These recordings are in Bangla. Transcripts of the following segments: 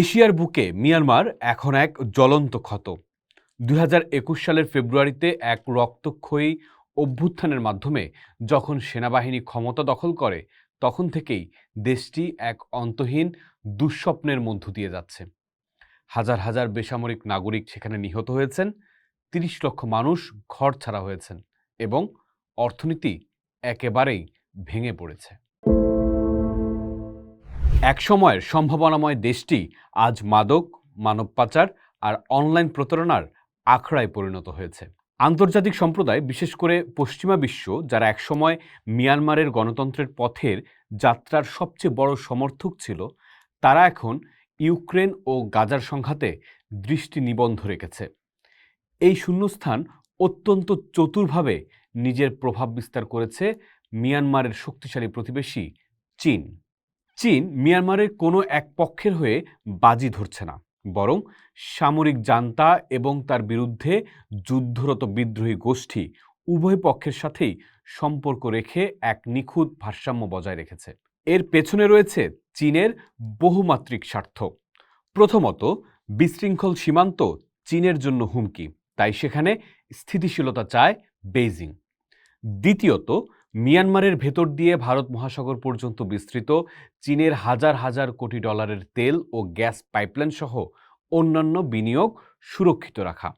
এশিয়ার বুকে মিয়ানমার এখন এক জ্বলন্ত ক্ষত। দু হাজার একুশ সালের ফেব্রুয়ারিতে এক রক্তক্ষয়ী অভ্যুত্থানের মাধ্যমে যখন সেনাবাহিনী ক্ষমতা দখল করে, তখন থেকেই দেশটি এক অন্তহীন দুঃস্বপ্নের মধ্য দিয়ে যাচ্ছে। হাজার হাজার বেসামরিক নাগরিক সেখানে নিহত হয়েছেন, তিরিশ লক্ষ মানুষ ঘর ছাড়া হয়েছেন এবং অর্থনীতি একেবারেই ভেঙে পড়েছে। একসময়ের সম্ভাবনাময় দেশটি আজ মাদক মানব পাচার আর অনলাইন প্রতারণার আখড়ায় পরিণত হয়েছে। আন্তর্জাতিক সম্প্রদায়, বিশেষ করে পশ্চিমা বিশ্ব, যারা একসময় মিয়ানমারের গণতন্ত্রের পথের যাত্রার সবচেয়ে বড় সমর্থক ছিল, তারা এখন ইউক্রেন ও গাজার সংঘাতে দৃষ্টি নিবন্ধ রেখেছে। এই শূন্যস্থান অত্যন্ত চতুরভাবে নিজের প্রভাব বিস্তার করেছে মিয়ানমারের শক্তিশালী প্রতিবেশী চীন। চীন মিয়ানমারের কোনো এক পক্ষের হয়ে বাজি ধরছে না, বরং সামরিক জান্তা এবং তার বিরুদ্ধে যুদ্ধরত বিদ্রোহী গোষ্ঠী উভয় পক্ষের সাথেই সম্পর্ক রেখে এক নিখুঁত ভারসাম্য বজায় রেখেছে। এর পেছনে রয়েছে চীনের বহুমাত্রিক স্বার্থ। প্রথমত, বিশৃঙ্খল সীমান্ত চীনের জন্য হুমকি, তাই সেখানে স্থিতিশীলতা চায় বেইজিং। দ্বিতীয়ত মিয়ানমারের ভেতর দিয়ে ভারত মহাসাগর পর্যন্ত বিস্তৃত, চীনের হাজার হাজার কোটি ডলারের তেল ও গ্যাস পাইপলাইন সহ অন্যান্য বিনিয়োগ সুরক্ষিত রাখা।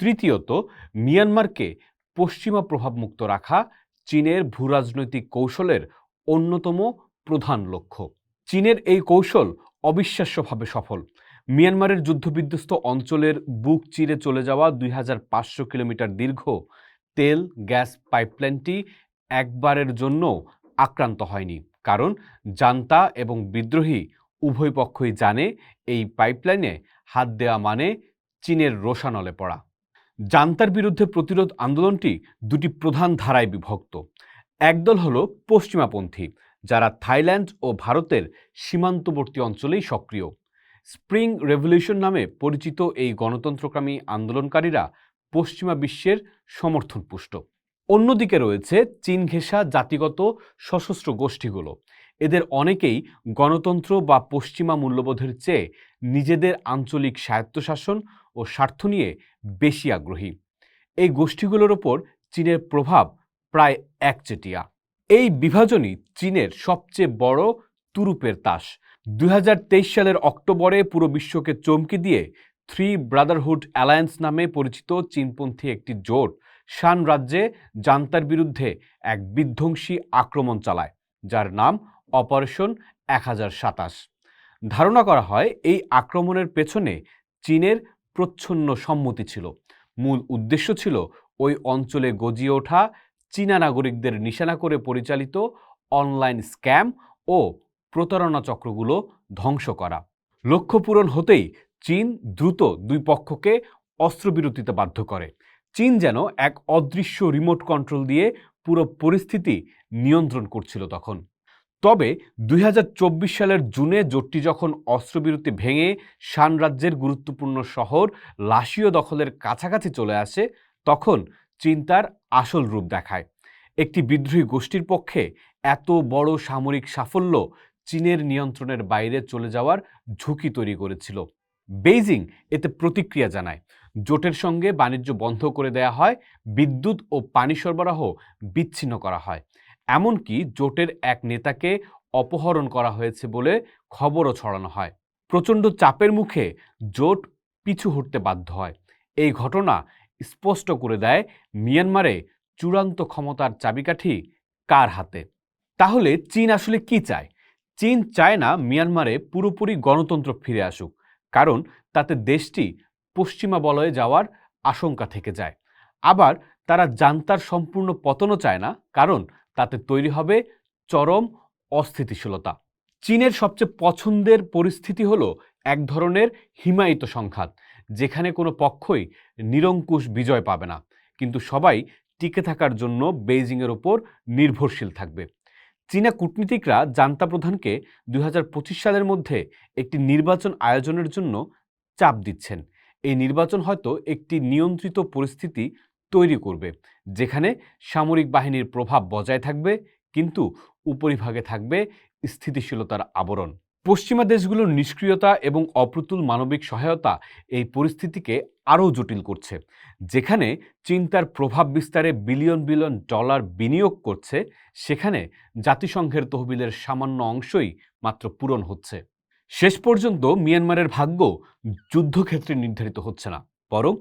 তৃতীয়ত, মিয়ানমারকে পশ্চিমা প্রভাবমুক্ত রাখা চীনের ভূরাজনৈতিক কৌশলের অন্যতম প্রধান লক্ষ্য। চীনের এই কৌশল অবিশ্বাস্যভাবে সফল। মিয়ানমারের যুদ্ধবিধ্বস্ত অঞ্চলের বুক চিরে চলে যাওয়া দুই হাজার পাঁচশো কিলোমিটার দীর্ঘ তেল, গ্যাস পাইপলাইনটি একবারের জন্য আক্রান্ত হয়নি। কারণ জান্তা এবং বিদ্রোহী উভয় পক্ষই জানে এই পাইপলাইনে হাত দেওয়া মানে চীনের রোশানলে পড়া। জান্তার বিরুদ্ধে প্রতিরোধ আন্দোলনটি দুটি প্রধান ধারায় বিভক্ত। একদল হল পশ্চিমাপন্থী, যারা থাইল্যান্ড ও ভারতের সীমান্তবর্তী অঞ্চলেই সক্রিয়। স্প্রিং রেভলিউশন নামে পরিচিত এই গণতন্ত্রকামী আন্দোলনকারীরা পশ্চিমা বিশ্বের সমর্থন পুষ্ট অন্যদিকে রয়েছে চীন ঘেঁষা জাতিগত সশস্ত্র গোষ্ঠীগুলো। এদের অনেকেই গণতন্ত্র বা পশ্চিমা মূল্যবোধের চেয়ে নিজেদের আঞ্চলিক স্বায়ত্তশাসন ও স্বার্থ নিয়ে বেশি আগ্রহী। এই গোষ্ঠীগুলোর ওপর চীনের প্রভাব প্রায় একচেটিয়া। এই বিভাজনই চীনের সবচেয়ে বড় তুরুপের তাস। দু হাজার তেইশ সালের অক্টোবরে পুরো বিশ্বকে চমকে দিয়ে থ্রি ব্রাদারহুড অ্যালায়েন্স নামে পরিচিত চীনপন্থী একটি জোট শান রাজ্যে জান্তার বিরুদ্ধে এক বিধ্বংসী আক্রমণ চালায়, যার নাম অপারেশন এক হাজার সাতাশ। ধারণা করা হয়, এই আক্রমণের পেছনে চীনের প্রচ্ছন্ন সম্মতি ছিল। মূল উদ্দেশ্য ছিল ওই অঞ্চলে গজিয়ে ওঠা চীনা নাগরিকদের নিশানা করে পরিচালিত অনলাইন স্ক্যাম ও প্রতারণা চক্রগুলো ধ্বংস করা। লক্ষ্য পূরণ হতেই চীন দ্রুত দুই পক্ষকে অস্ত্রবিরতিতে বাধ্য করে। চীন যেন এক অদৃশ্য রিমোট কন্ট্রোল দিয়ে পুরো পরিস্থিতি নিয়ন্ত্রণ করছিল তখন। তবে দুই হাজার চব্বিশ সালের জুনে জোটটি যখন অস্ত্রবিরতি ভেঙে শান রাজ্যের গুরুত্বপূর্ণ শহর লাশীয় দখলের কাছাকাছি চলে আসে, তখন চীন তার আসল রূপ দেখায়। একটি বিদ্রোহী গোষ্ঠীর পক্ষে এত বড় সামরিক সাফল্য চীনের নিয়ন্ত্রণের বাইরে চলে যাওয়ার ঝুঁকি তৈরি করেছিল। বেইজিং এতে প্রতিক্রিয়া জানায়। জোটের সঙ্গে বাণিজ্য বন্ধ করে দেয়া হয়, বিদ্যুৎ ও পানি সরবরাহ বিচ্ছিন্ন করা হয়। এমনকি জোটের এক নেতাকে অপহরণ করা হয়েছে বলে খবরও ছড়ানো হয়। প্রচণ্ড চাপের মুখে জোট পিছু হটতে বাধ্য হয়। এই ঘটনা স্পষ্ট করে দেয় মিয়ানমারে চূড়ান্ত ক্ষমতার চাবিকাঠি কার হাতে? তাহলে চীন আসলে কি চায়? চীন চায় না মিয়ানমারে পুরোপুরি গণতন্ত্র ফিরে আসুক, কারণ তাতে দেশটি পশ্চিমা বলয়ে যাওয়ার আশঙ্কা থেকে যায়। আবার তারা জান্তার সম্পূর্ণ পতনও চায় না, কারণ তাতে তৈরি হবে চরম অস্থিতিশীলতা। চীনের সবচেয়ে পছন্দের পরিস্থিতি হলো এক ধরনের হিমায়িত সংঘাত, যেখানে কোনো পক্ষই নিরঙ্কুশ বিজয় পাবে না, কিন্তু সবাই টিকে থাকার জন্য বেইজিংয়ের ওপর নির্ভরশীল থাকবে। চীনা কূটনীতিকরা জান্তা প্রধানকে দুই হাজার পঁচিশ সালের মধ্যে একটি নির্বাচন আয়োজনের জন্য চাপ দিচ্ছেন। এই নির্বাচন হয়তো একটি নিয়ন্ত্রিত পরিস্থিতি তৈরি করবে, যেখানে সামরিক বাহিনীর প্রভাব বজায় থাকবে, কিন্তু উপরিভাগে থাকবে স্থিতিশীলতার আবরণ। পশ্চিমা দেশগুলোর নিষ্ক্রিয়তা এবং অপ্রতুল মানবিক সহায়তা এই পরিস্থিতিকে আরও জটিল করছে, যেখানে চীন তার প্রভাব বিস্তারে বিলিয়ন বিলিয়ন ডলার বিনিয়োগ করছে, সেখানে জাতিসংঘের তহবিলের সামান্য অংশই মাত্র পূরণ হচ্ছে। শেষ পর্যন্ত মিয়ানমারের ভাগ্য যুদ্ধক্ষেত্রে নির্ধারিত হচ্ছে না, বরং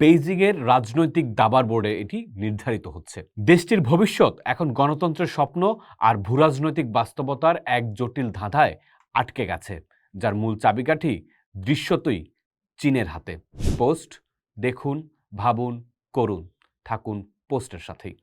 বেইজিংয়ের রাজনৈতিক দাবার বোর্ডে এটি নির্ধারিত হচ্ছে। দেশটির ভবিষ্যৎ এখন গণতন্ত্রের স্বপ্ন আর ভূরাজনৈতিক বাস্তবতার এক জটিল ধাঁধায় আটকে গেছে, যার মূল চাবিকাঠি দৃশ্যতই চীনের হাতে। পোস্ট, দেখুন, ভাবুন, করুন, থাকুন পোস্টের সাথেই।